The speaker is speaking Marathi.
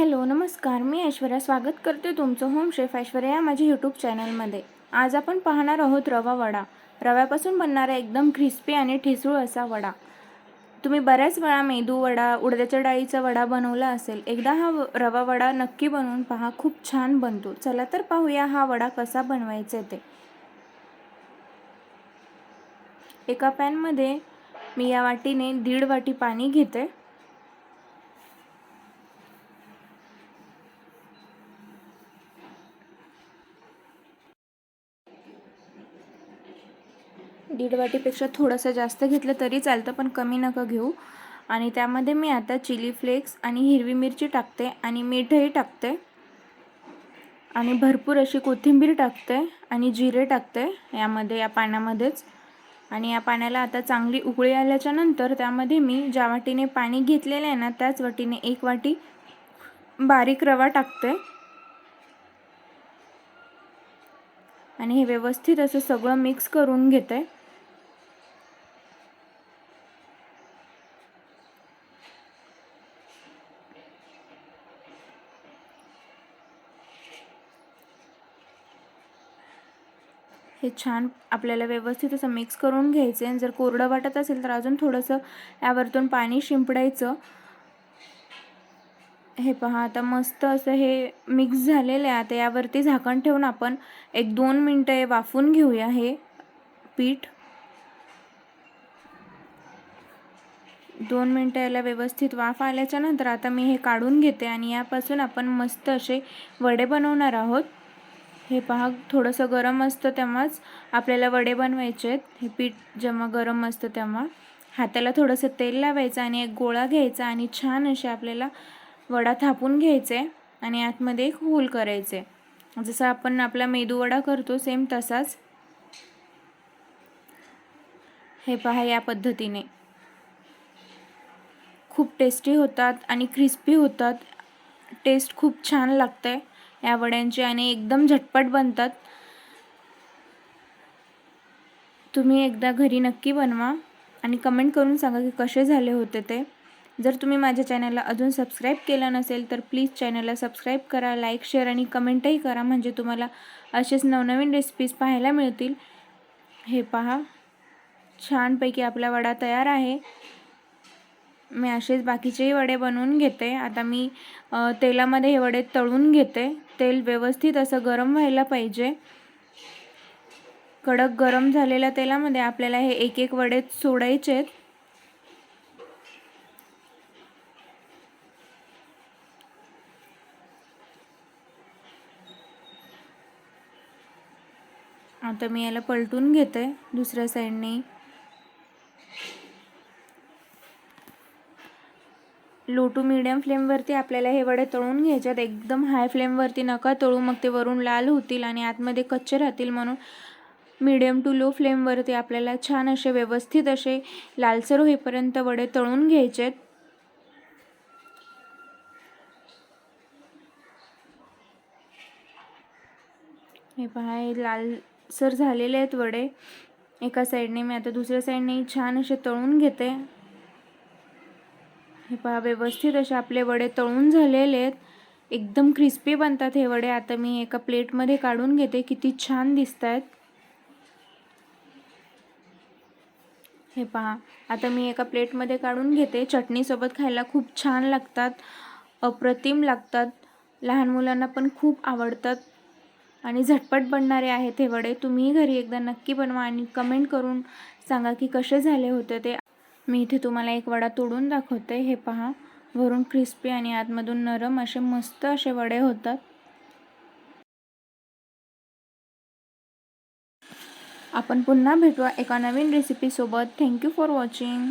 हॅलो नमस्कार. मी ऐश्वर्या स्वागत करते तुमचं होम शेफ ऐश्वर्या या माझ्या यूट्यूब चॅनलमध्ये आज आपण पाहणार आहोत रवा वडा. रव्यापासून बनणारा एकदम क्रिस्पी आणि ठिसूळ असा वडा. तुम्ही बऱ्याच वेळा मेदू वडा उडद्याच्या डाळीचा वडा बनवला असेल एकदा हा व- रवा वडा नक्की बनवून पहा. खूप छान बनतो. चला तर पाहूया हा वडा कसा बनवायचा ते. एका पॅनमध्ये मी या वाटीने दीड वाटी पाणी घेते. दीड वाटीपेक्षा थोडंसं जास्त घेतलं तरी चालतं पण कमी नका घेऊ. आणि त्यामध्ये मी आता चिली फ्लेक्स आणि हिरवी मिरची टाकते आणि मीठही टाकते. आणि भरपूर अशी कोथिंबीर टाकते आणि जिरे टाकते यामध्ये या पाण्यामध्येच आणि या पाण्याला आता चांगली उकळी आल्याच्यानंतर त्यामध्ये मी ज्या वाटीने पाणी घेतलेलं आहे ना त्याच वाटीने एक वाटी बारीक रवा टाकते. आणि हे व्यवस्थित असं सगळं मिक्स करून घेते. हे छान आपल्याला व्यवस्थित असं मिक्स करून घ्यायचं आहे जर कोरडं वाटत असेल तर अजून थोडंसं यावरतून पाणी शिंपडायचं. हे पहा आता मस्त असं हे मिक्स झालेलं आहे. आता यावरती झाकण ठेवून आपण एक दोन मिनटं हे वाफून घेऊया हे पीठ. दोन मिनटं याला व्यवस्थित वाफ आल्याच्यानंतर आता मी हे काढून घेते आणि यापासून आपण मस्त असे वडे बनवणार आहोत. हे पहा थोडंसं गरम असतं तेव्हाच आपल्याला वडे बनवायचे आहेत. हे पीठ जेव्हा गरम असतं तेव्हा हाताला थोडंसं तेल लावायचं आणि एक गोळा घ्यायचा आणि छान असे आपल्याला वडा थापून घ्यायचे आणि आतमध्ये एक होल करायचे. जसं आपण आपला मेदू वडा करतो सेम तसाच. हे पहा या पद्धतीने. खूप टेस्टी होतात आणि क्रिस्पी होतात. टेस्ट खूप छान लागते या वड्यांची आणि एकदम झटपट बनतात. तुम्ही एकदा घरी नक्की बनवा आणि कमेंट करून सांगा की कसे झाले होते ते. जर तुम्ही माझ्या चॅनलला अजून सबस्क्राईब केलं नसेल तर प्लीज चॅनलला सबस्क्राईब करा लाईक शेअर आणि कमेंटही करा. म्हणजे तुम्हाला असेच नवनवीन रेसिपीज पाहायला मिळतील. हे पहा. छानपैकी आपला वडा तयार आहे. मी असेच बाकीचेही वडे बनवून घेते. आता मी तेलामध्ये हे वडे तळून घेते. तेल व्यवस्थित असं गरम व्हायला पाहिजे. कडक गरम झालेल्या तेलामध्ये आपल्याला हे एक एक वडे सोडायचे आहेत आता मी याला पलटून घेते दुसऱ्या साईडने. लो टू मिडियम फ्लेमवरती आपल्याला हे वडे तळून घ्यायच्यात एकदम हाय फ्लेमवरती नका तळू. मग ते वरून लाल होतील आणि आतमध्ये कच्चे राहतील म्हणून मिडियम टू लो फ्लेमवरती आपल्याला छान असे व्यवस्थित असे लालसर होईपर्यंत वडे तळून घ्यायचेत हे पहा हे लालसर झालेले आहेत वडे. एका साईडने मी आता दुसऱ्या साईडने छान असे तळून घेते. हे पहा व्यवस्थित असे आपले वडे तळून झालेले आहेत. एकदम क्रिस्पी बनतात हे वडे. आता मी एका प्लेटमध्ये काढून घेते. किती छान दिसत आहेत हे पहा आता मी एका प्लेटमध्ये काढून घेते. चटणीसोबत खायला खूप छान लागतात. अप्रतिम लागतात. लहान मुलांना पण खूप आवडतात. आणि झटपट बनणारे आहेत हे वडे. तुम्ही घरी एकदा नक्की बनवा आणि कमेंट करून सांगा की कसे झाले होते ते. मी इथे तुम्हाला एक वडा तोडून दाखवते. हे पहा. वरून क्रिस्पी आणि आतमधून नरम असे मस्त असे वडे होतात. आपण पुन्हा भेटूया एका नवीन रेसिपीसोबत थँक्यू फॉर वॉचिंग